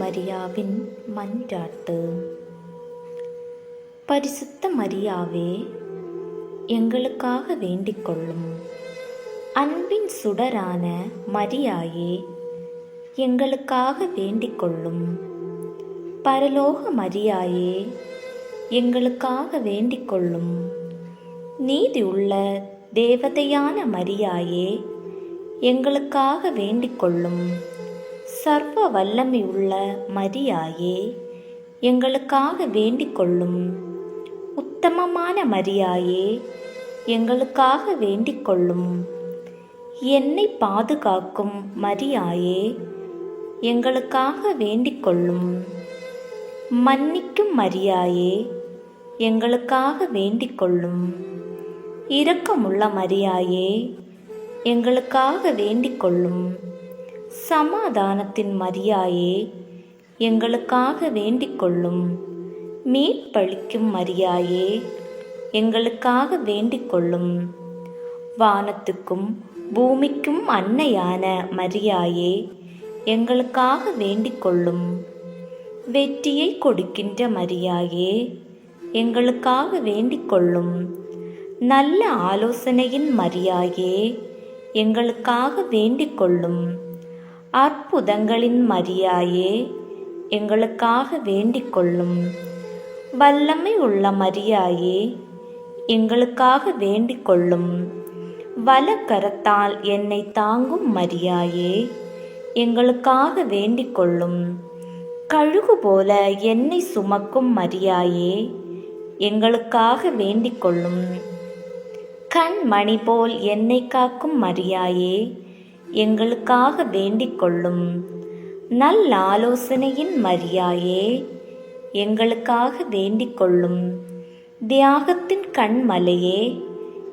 அன்னை மரியாவின் மன்றாட்டு பரிசுத்த மரியாவே எங்களுக்காக வேண்டிக் கொள்ளும் அன்பின் சுடரான மரியாயே எங்களுக்காக வேண்டிக் கொள்ளும் பரலோக மரியாயே எங்களுக்காக வேண்டிக் கொள்ளும் நீதி உள்ள தேவதையான மரியாயே எங்களுக்காக வேண்டிக் கொள்ளும் சர்வ வல்லமை உள்ள மரியாயே எங்களுக்காக வேண்டிக் கொள்ளும் உத்தமமான மரியாயே எங்களுக்காக வேண்டிக் கொள்ளும் என்னை பாதுகாக்கும் மரியாயே எங்களுக்காக வேண்டிக் கொள்ளும் மன்னிக்கும் மரியாயே எங்களுக்காக வேண்டிக் கொள்ளும் இரக்கமுள்ள மரியாயே எங்களுக்காக வேண்டிக் கொள்ளும் சமாதானத்தின் மரியாயே எங்களுக்காக வேண்டிக் கொள்ளும் மீட்பளிக்கும் மரியாயே எங்களுக்காக வேண்டிக் கொள்ளும் வானத்துக்கும் பூமிக்கும் அன்னையான மரியாயே எங்களுக்காக வேண்டிக் கொள்ளும் வெற்றியை கொடுக்கின்ற மரியாயே எங்களுக்காக வேண்டிக் கொள்ளும் நல்ல ஆலோசனையின் மரியாயே எங்களுக்காக வேண்டிக் கொள்ளும் அற்புதங்களின் மரியாயே எங்களுக்காக வேண்டிக் கொள்ளும் வல்லமை உள்ள மரியாயே எங்களுக்காக வேண்டிக் கொள்ளும் வலக்கரத்தால் என்னை தாங்கும் மரியாயே எங்களுக்காக வேண்டிக் கொள்ளும் கழுகு போல என்னை சுமக்கும் மரியாயே எங்களுக்காக வேண்டிக் கொள்ளும் கண்மணி போல் என்னை காக்கும் மரியாயே எங்களுக்காக வேண்டிக் கொள்ளும். நல் ஆலோசனையின் மரியாயே எங்களுக்காக வேண்டிக் கொள்ளும். தியாகத்தின் கண்மலையே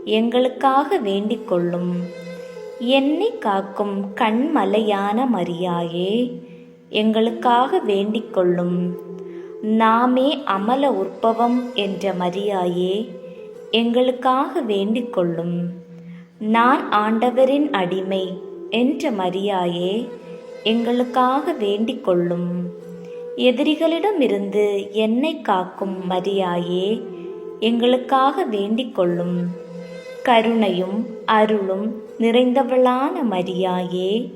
எங்களுக்காக வேண்டிக் கொள்ளும். என்னை காக்கும் கண்மலையான மரியாயே எங்களுக்காக வேண்டிக் கொள்ளும். நாமே அமல உற்பவம் என்ற மரியாயே எங்களுக்காக வேண்டிக் கொள்ளும். நான் ஆண்டவரின் அடிமை என்ற மரியாயே எங்களுக்காக வேண்டிக் கொள்ளும். எதிரிகளிடமிருந்து என்னை காக்கும் மரியாயே எங்களுக்காக வேண்டிக் கொள்ளும். கருணையும் அருளும் நிறைந்தவளான மரியாயே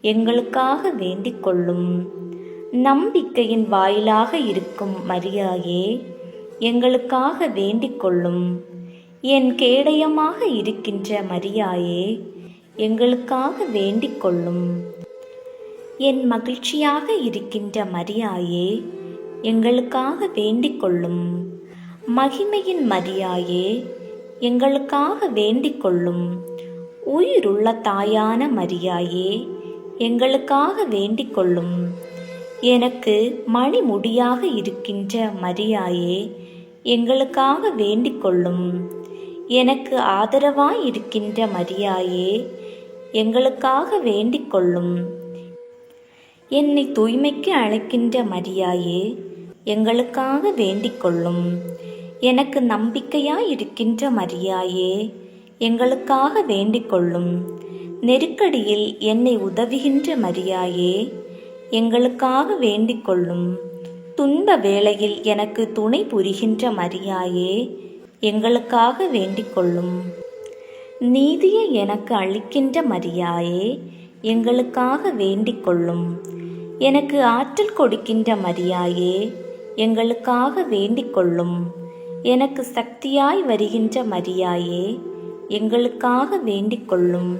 எங்களுக்காக வேண்டிக் கொள்ளும். நம்பிக்கையின் வாயிலாக இருக்கும் மரியாயே எங்களுக்காக வேண்டிக் கொள்ளும். என் கேடயமாக இருக்கின்ற மரியாயே எங்களுக்காக வேண்டிக் கொள்ளும். என் மகிழ்ச்சியாக இருக்கின்ற மரியாயே எங்களுக்காக வேண்டிக் கொள்ளும். மகிமையின் மரியாயே எங்களுக்காக வேண்டிக் கொள்ளும். உயிருள்ள தாயான மரியாயே எங்களுக்காக வேண்டிக் கொள்ளும். எனக்கு மணிமுடியாக இருக்கின்ற மரியாயே எங்களுக்காக வேண்டிக் கொள்ளும். எனக்கு ஆதரவாய் இருக்கின்ற மரியாயே எங்களுக்காக வேண்டிக் கொள்ளும். என்னை தூய்மைக்கு அழைக்கின்ற மரியாயே எங்களுக்காக வேண்டிக் கொள்ளும். எனக்கு நம்பிக்கையாய் இருக்கின்ற மரியாயே எங்களுக்காக வேண்டிக் கொள்ளும். நெருக்கடியில் என்னை உதவுகின்ற மரியாயே எங்களுக்காக வேண்டிக் கொள்ளும். துன்ப வேளையில் எனக்கு துணை புரிகின்ற மரியாயே எங்களுக்காக வேண்டிக் கொள்ளும். நீதியை எனக்கு அளிக்கின்ற மரியாயே எங்களுக்காக வேண்டிக் கொள்ளும் எனக்கு ஆற்றல் கொடுக்கின்ற மரியாயே எங்களுக்காக வேண்டிக் கொள்ளும் எனக்கு சக்தியாய் வருகின்ற மரியாயே எங்களுக்காக வேண்டிக் கொள்ளும்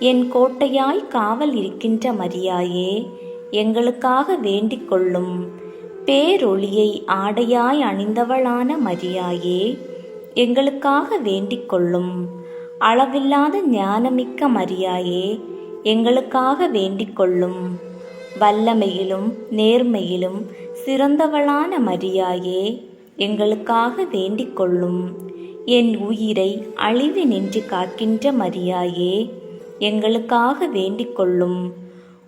என் கோட்டையாய் காவல் இருக்கின்ற மரியாயே எங்களுக்காக வேண்டிக் கொள்ளும் பேரொளியை ஆடையாய் அணிந்தவளான மரியாயே எங்களுக்காக வேண்டிக் கொள்ளும் அளவில்லாத ஞானமிக்க மரியாயே எங்களுக்காக வேண்டிக் கொள்ளும் வல்லமையிலும் நேர்மையிலும் சிறந்தவளான மரியாயே எங்களுக்காக வேண்டிக் கொள்ளும் என் உயிரை அழிவு நின்று காக்கின்ற மரியாயே எங்களுக்காக வேண்டிக் கொள்ளும்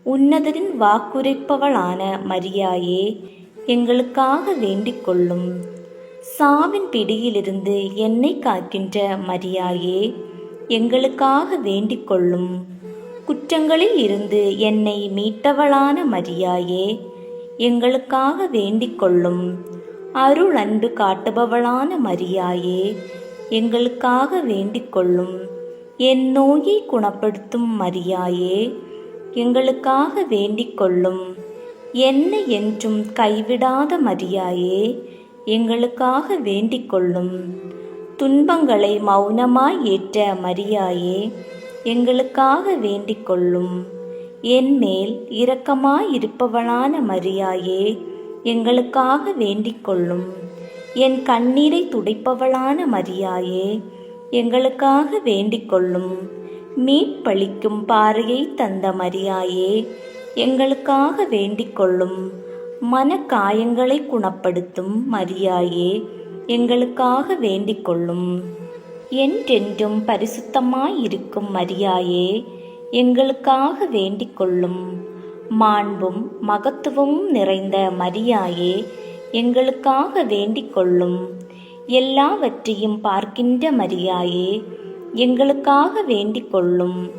உன்னதரின் வாக்குரைப்பவளான மரியாயே எங்களுக்காக வேண்டிக் கொள்ளும் சாவின் பிடியிலிருந்து என்னை காக்கின்ற மரியாயே எங்களுக்காக வேண்டிக் கொள்ளும் குற்றங்களில் இருந்து என்னை மீட்டவளான மரியாயே எங்களுக்காக வேண்டிக் கொள்ளும் அருள் அன்பு காட்டுபவளான மரியாயே எங்களுக்காக வேண்டிக் கொள்ளும் என் நோயை குணப்படுத்தும் மரியாயே எங்களுக்காக வேண்டிக் கொள்ளும் என்னை என்றும் கைவிடாத மரியாயே எங்களுக்காக வேண்டிக் கொள்ளும் துன்பங்களை மௌனமாய் ஏற்ற மரியாயே எங்களுக்காக வேண்டிக் கொள்ளும். என் மேல் இரக்கமாயிருப்பவளான மரியாயே எங்களுக்காக வேண்டிக் கொள்ளும். என் கண்ணீரை துடைப்பவளான மரியாயே எங்களுக்காக வேண்டிக் கொள்ளும். மீட்பளிக்கும் பாறையை தந்த மரியாயே எங்களுக்காக வேண்டிக் கொள்ளும். மனக்காயங்களை குணப்படுத்தும் மரியாயே எங்களுக்காக வேண்டிக் கொள்ளும். என்றென்றும் பரிசுத்தமாயிருக்கும் மரியாயே எங்களுக்காக வேண்டிக் கொள்ளும். மாண்பும் மகத்துவமும் நிறைந்த மரியாயே எங்களுக்காக வேண்டிக் கொள்ளும். எல்லாவற்றையும் பார்க்கின்ற மரியாயே எங்களுக்காக வேண்டிக் கொள்ளும்.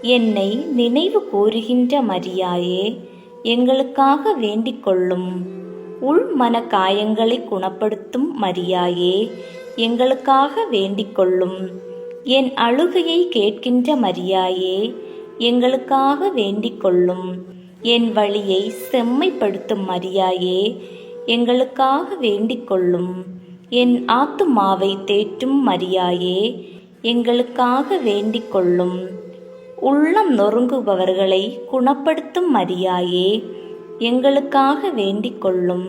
என்னை நினைவு கூறுகின்ற மரியாயே எங்களுக்காக வேண்டிக் கொள்ளும். உள் மன காயங்களை குணப்படுத்தும் மரியாயே எங்களுக்காக வேண்டிக்கொள்ளும். என் அழுகையை கேட்கின்ற மரியாயே எங்களுக்காக வேண்டிக்கொள்ளும். என் வழியை செம்மைப்படுத்தும் மரியாயே எங்களுக்காக வேண்டிக் கொள்ளும் என் ஆத்துமாவை தேற்றும் மரியாயே எங்களுக்காக வேண்டிக்கொள்ளும். உள்ளம் நொறுங்குபவர்களை குணப்படுத்தும் மரியாயே எங்களுக்காக வேண்டிக் கொள்ளும்.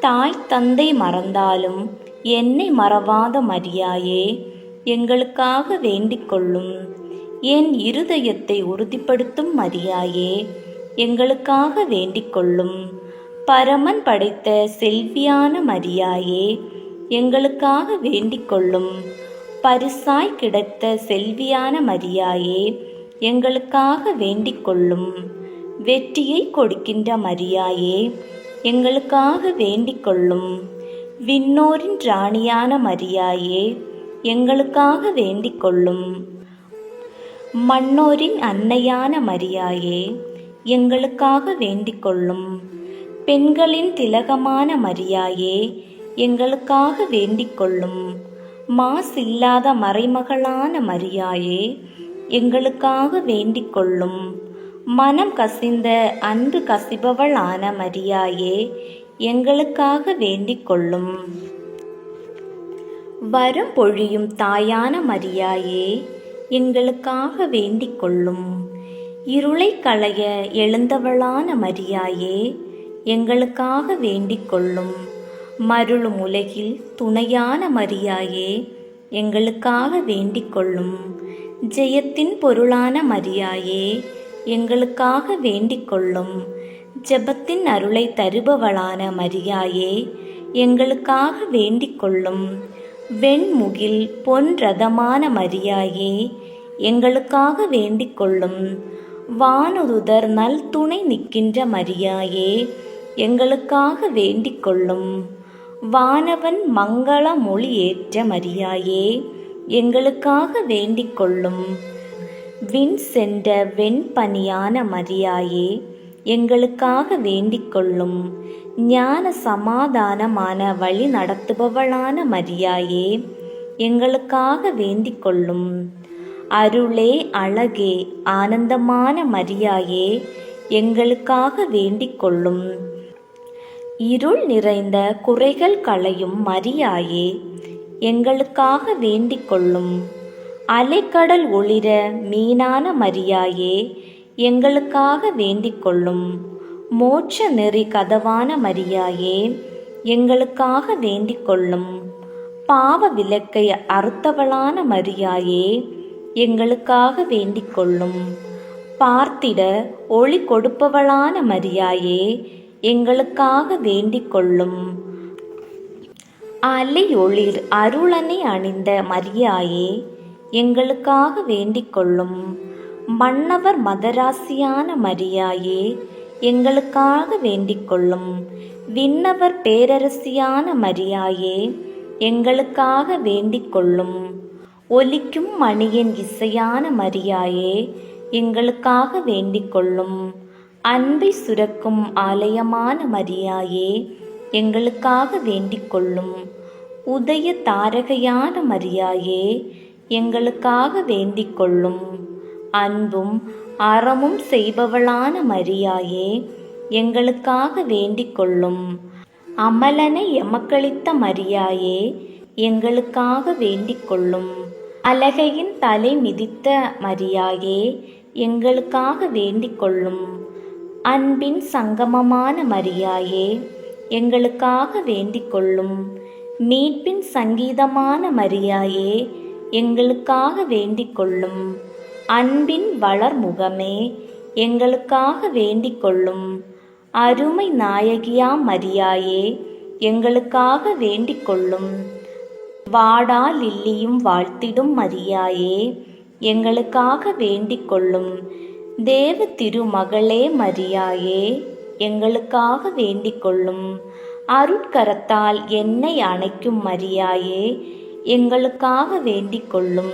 தாய் தந்தை மறந்தாலும் என்னை மறவாத மரியாயே எங்களுக்காக வேண்டிக் கொள்ளும். என் இருதயத்தை உறுதிப்படுத்தும் மரியாயே எங்களுக்காக வேண்டிக் கொள்ளும். பரமன் படைத்த செல்வியான மரியாயே எங்களுக்காக வேண்டிக் கொள்ளும். பரிசாய் கிடைத்த செல்வியான மரியாயே எங்களுக்காக வேண்டிக் கொள்ளும். வெற்றியை கொடுக்கின்ற மரியாயே எங்களுக்காக வேண்டிக் கொள்ளும் விண்ணோரின் ராணியான மரியாயே எங்களுக்காக வேண்டிக் கொள்ளும் மன்னோரின் அன்னையான மரியாயே எங்களுக்காக வேண்டிக் கொள்ளும் பெண்களின் திலகமான மரியாயே எங்களுக்காக வேண்டிக் கொள்ளும் மாசில்லாத மறைமகளான மரியாயே எங்களுக்காக வேண்டிக் கொள்ளும் மனம் கசிந்த அன்பு கசிபவளான மரியாயே எங்களுக்காக வேண்டிக் கொள்ளும் வரம் பொழியும் தாயான மரியாயே எங்களுக்காக வேண்டிக் கொள்ளும் இருளை களைய எழுந்தவளான மரியாயே எங்களுக்காக வேண்டிக் கொள்ளும் மருளும் உலகில் துணையான மரியாயே எங்களுக்காக வேண்டிக் கொள்ளும் ஜெயத்தின் பொருளான மரியாயே எங்களுக்காக வேண்டிக் கொள்ளும் ஜெபத்தின் அருளை தருபவளான மரியாயே எங்களுக்காக வேண்டிக் கொள்ளும் வெண்முகில் பொன் ரதமான மரியாயே எங்களுக்காக வேண்டிக் கொள்ளும் வானுதுதர் நல் துணை நிற்கின்ற மரியாயே எங்களுக்காக வேண்டிக் கொள்ளும் வானவன் மங்கள மொழி ஏற்ற மரியாயே எங்களுக்காக வேண்டிக் கொள்ளும் விண் சென்ற வெண்பனியான மரியாயே எங்களுக்காக வேண்டிக் கொள்ளும் ஞான சமாதானமான வழி நடத்துபவளான மரியாயே எங்களுக்காக வேண்டிக் கொள்ளும் அருளே அழகே ஆனந்தமான மரியாயே எங்களுக்காக வேண்டிக் கொள்ளும் இருள் நிறைந்த குறைகள் களையும் மரியாயே எங்களுக்காக வேண்டிக் கொள்ளும் அலைக்கடல் ஒளிர மீனான மரியாயே எங்களுக்காக வேண்டிக் கொள்ளும் மோட்ச நெறி கதவான மரியாயே எங்களுக்காக வேண்டிக் கொள்ளும் பாவ விளக்கை அறுத்தவளான மரியாயே எங்களுக்காக வேண்டிக் கொள்ளும் பார்த்திட ஒளி கொடுப்பவளான மரியாயே எங்களுக்காக வேண்டிக் கொள்ளும் ஒளிர் அருளனை அணிந்த மரியாயே எங்களுக்காக வேண்டிக் கொள்ளும். மன்னவர் மதராசியான மரியாயே எங்களுக்காக வேண்டிக் கொள்ளும். விண்ணவர் பேரரசியான மரியாயே எங்களுக்காக வேண்டிக் கொள்ளும். ஒலிக்கும் மணியின் இசையான மரியாயே எங்களுக்காக வேண்டிக் கொள்ளும். அன்பை சுரக்கும் ஆலயமான மரியாயே எங்களுக்காக வேண்டிக் கொள்ளும். உதய தாரகையான மரியாயே எங்களுக்காக வேண்டிக் கொள்ளும் அன்பும் அறமும் செய்பவளான மரியாயே எங்களுக்காக வேண்டிக் கொள்ளும் அமலனை எமக்களித்த மரியாயே எங்களுக்காக வேண்டிக் கொள்ளும் அலகையின் தலை மிதித்த மரியாயே எங்களுக்காக வேண்டிக் கொள்ளும் அன்பின் சங்கமமான மரியாயே எங்களுக்காக வேண்டிக் கொள்ளும் மீட்பின் சங்கீதமான மரியாயே எங்களுக்காக வேண்டிக் கொள்ளும் அன்பின் வளர்முகமே எங்களுக்காக வேண்டிக் கொள்ளும் அருமை நாயகியா மரியாயே எங்களுக்காக வேண்டிக் கொள்ளும் வாடா லில்லியும் வாழ்த்திடும் மரியாயே எங்களுக்காக வேண்டிக் கொள்ளும் தேவ திருமகளே மரியாயே எங்களுக்காக வேண்டிக் கொள்ளும் அருட்கரத்தால் என்னை அணைக்கும் மரியாயே எங்களுக்காக வேண்டிக் கொள்ளும்.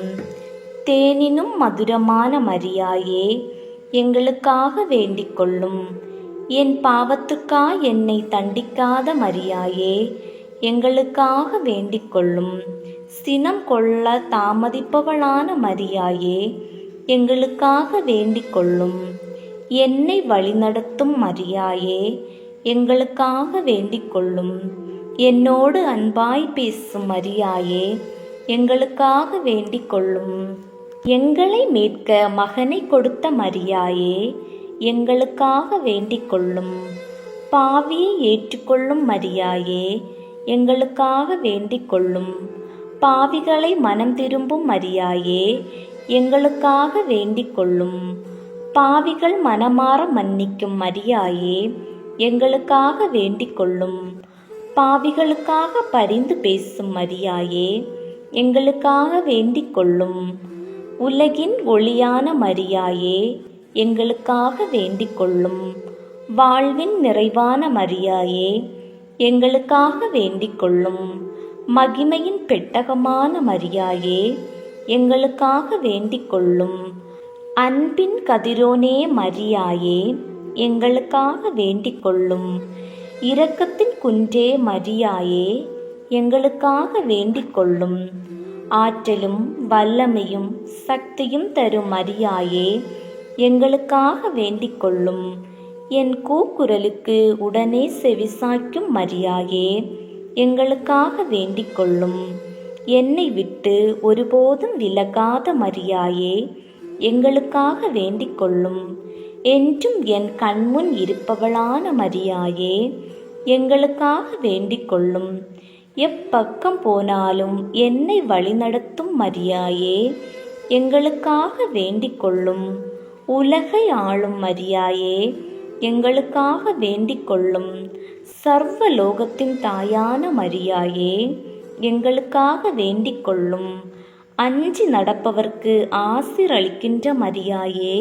தேனினும் மதுரமான மரியாயே எங்களுக்காக வேண்டிக் கொள்ளும். என் பாவத்துக்கா என்னை தண்டிக்காத மரியாயே எங்களுக்காக வேண்டிக் கொள்ளும். சினம் கொள்ள தாமதிப்பவளான மரியாயே எங்களுக்காக வேண்டிக் கொள்ளும். என்னை வழிநடத்தும் மரியாயே எங்களுக்காக வேண்டிக் கொள்ளும். என்னோடு அன்பாய் பேசும் மரியாயே எங்களுக்காக வேண்டிக் கொள்ளும். எங்களை மீட்க மகனை கொடுத்த மரியாயே எங்களுக்காக வேண்டிக் கொள்ளும். பாவியை ஏற்றுக்கொள்ளும் மரியாயே எங்களுக்காக வேண்டிக் கொள்ளும். பாவிகளை மனம் திரும்பும் மரியாயே எங்களுக்காக வேண்டிக் கொள்ளும். பாவிகள் மனமாற மன்னிக்கும் மரியாயே எங்களுக்காக வேண்டிக் கொள்ளும். பாவிகளுக்காக பரிந்து பேசும் மரியாயே எங்களுக்காக வேண்டிக் கொள்ளும் உலகின் ஒளியான மரியாயே எங்களுக்காக வேண்டிக் கொள்ளும் வாழ்வின் நிறைவான மரியாயே எங்களுக்காக வேண்டிக் கொள்ளும் மகிமையின் பெட்டகமான மரியாயே எங்களுக்காக வேண்டிக் கொள்ளும் அன்பின் கதிரோனே மரியாயே எங்களுக்காக வேண்டிக் கொள்ளும் இரக்கத்தின் குன்றே மரியாயே எங்களுக்காக வேண்டிக் கொள்ளும் ஆற்றலும் வல்லமையும் சக்தியும் தரும் மரியாயே எங்களுக்காக வேண்டிக் கொள்ளும் என் கூக்குரலுக்கு உடனே செவிசாய்க்கும் மரியாயே எங்களுக்காக வேண்டிக் கொள்ளும் என்னை விட்டு ஒருபோதும் விலகாத மரியாயே எங்களுக்காக வேண்டிக் கொள்ளும் என்றும் என் கண்முன் இருப்பவளான மரியாயே எங்களுக்காக வேண்டிக் கொள்ளும். எப்பக்கம் போனாலும் என்னை வழிநடத்தும் மரியாயே எங்களுக்காக வேண்டிக் கொள்ளும். உலகை ஆளும் மரியாயே எங்களுக்காக வேண்டிக் கொள்ளும். சர்வ லோகத்தின் தாயான மரியாயே எங்களுக்காக வேண்டிக் கொள்ளும். அஞ்சி நடப்பவர்க்கு ஆசிரளிக்கின்ற மரியாயே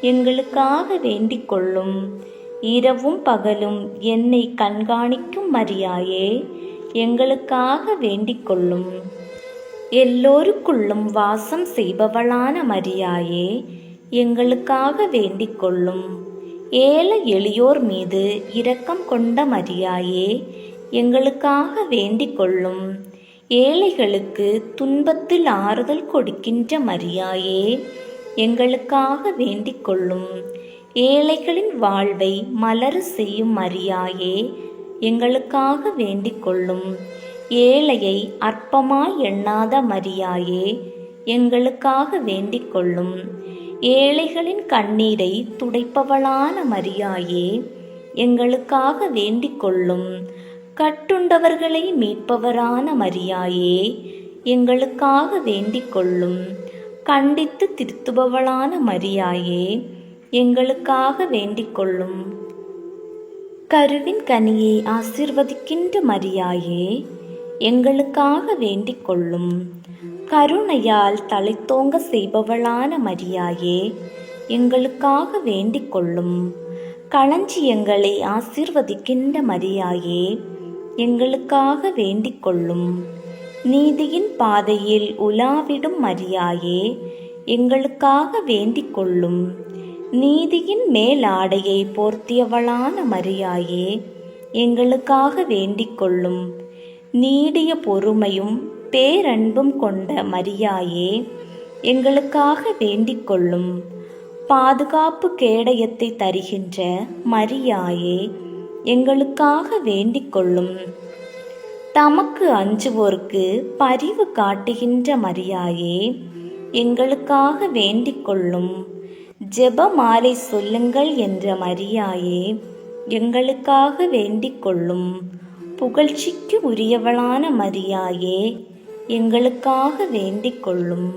எங்களுக்காக வேண்டிக் கொள்ளும். இரவும் பகலும் என்னை கண்காணிக்கும் மரியாயே எங்களுக்காக வேண்டிக் கொள்ளும். எல்லோருக்குள்ளும் வாசம் செய்பவளான மரியாயே எங்களுக்காக வேண்டிக் கொள்ளும். ஏழை எளியோர் மீது இரக்கம் கொண்ட மரியாயே எங்களுக்காக வேண்டிக் கொள்ளும். ஏழைகளுக்கு துன்பத்தில் ஆறுதல் கொடுக்கின்ற மரியாயே எங்களுக்காக வேண்டிக் கொள்ளும். ஏழைகளின் வாழ்வை மலர செய்யும் மரியாயே எங்களுக்காக வேண்டிக் கொள்ளும் ஏழையை அற்பமாய் எண்ணாத மரியாயே எங்களுக்காக வேண்டிக் கொள்ளும் ஏழைகளின் கண்ணீரை துடைப்பவளான மரியாயே எங்களுக்காக வேண்டிக் கொள்ளும் கட்டுண்டவர்களை மீட்பவரான மரியாயே எங்களுக்காக வேண்டிக் கொள்ளும் கண்டித்து திருத்துபவளான மரியாயே எங்களுக்காக வேண்டிக் கொள்ளும் கருவின் கனியை ஆசிர்வதிக்கின்ற மரியாயே எங்களுக்காக வேண்டிக் கொள்ளும் கருணையால் தலைத்தோங்க செய்பவளான மரியாயே எங்களுக்காக வேண்டிக் கொள்ளும் களஞ்சியங்களை ஆசிர்வதிக்கின்ற மரியாயே எங்களுக்காக வேண்டிக் கொள்ளும் நீதியின் பாதையில் உலாவிடும் மரியாயே எங்களுக்காக வேண்டிக் கொள்ளும் நீதியின் மேலாடையை போர்த்தியவளான மரியாயே எங்களுக்காக வேண்டிக் கொள்ளும். நீடிய பொறுமையும் பேரன்பும் கொண்ட மரியாயே எங்களுக்காக வேண்டிக் கொள்ளும். பாதுகாப்பு கேடயத்தை தருகின்ற மரியாயே எங்களுக்காக வேண்டிக் கொள்ளும். தமக்கு அஞ்சுவோர்க்கு பரிவு காட்டுகின்ற மரியாயே எங்களுக்காக வேண்டிக் கொள்ளும். ஜெபமாலை சொல்லுங்கள் என்ற மரியாயே எங்களுக்காக வேண்டிக் கொள்ளும் புகழ்ச்சிக்கு உரியவளான மரியாயே எங்களுக்காக வேண்டிக் கொள்ளும்